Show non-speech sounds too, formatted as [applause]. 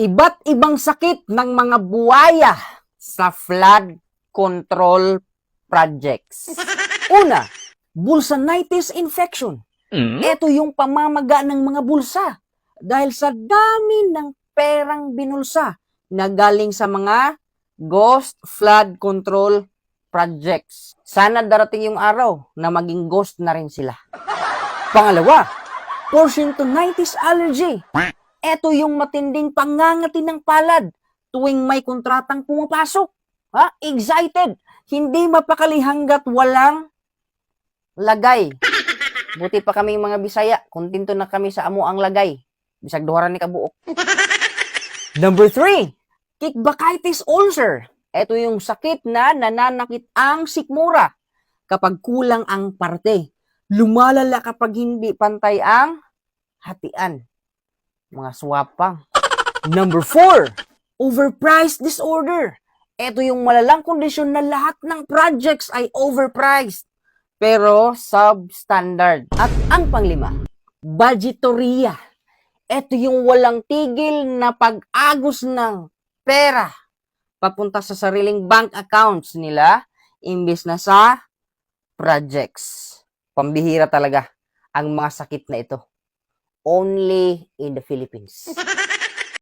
Iba't ibang sakit ng mga buwaya sa flood control projects. [laughs] Una, bulsanitis infection. Ito yung pamamaga ng mga bulsa dahil sa dami ng perang binulsa na galing sa mga ghost flood control projects. Sana darating yung araw na maging ghost na rin sila. [laughs] Pangalawa, porcintonitis allergy. Ito yung matinding pangangati ng palad tuwing may kontratang pumapasok. Ha? Excited. Hindi mapakali hanggat walang lagay. [laughs] Buti pa kami mga Bisaya, kontento na kami sa amo ang lagay. Bisag duharan ni kabuok. [laughs] Number three, kickbackitis ulcer. Ito yung sakit na nananakit ang sikmura kapag kulang ang parte. Lumalala kapag hindi pantay ang hatian. Mga swapang. Number four, overpriced disorder. Ito yung malalang kondisyon na lahat ng projects ay overpriced pero substandard. At ang panglima, budgetorya. Ito yung walang tigil na pag-agos ng pera papunta sa sariling bank accounts nila imbis na sa projects. Pambihira talaga ang mga sakit na ito. Only in the Philippines. [laughs]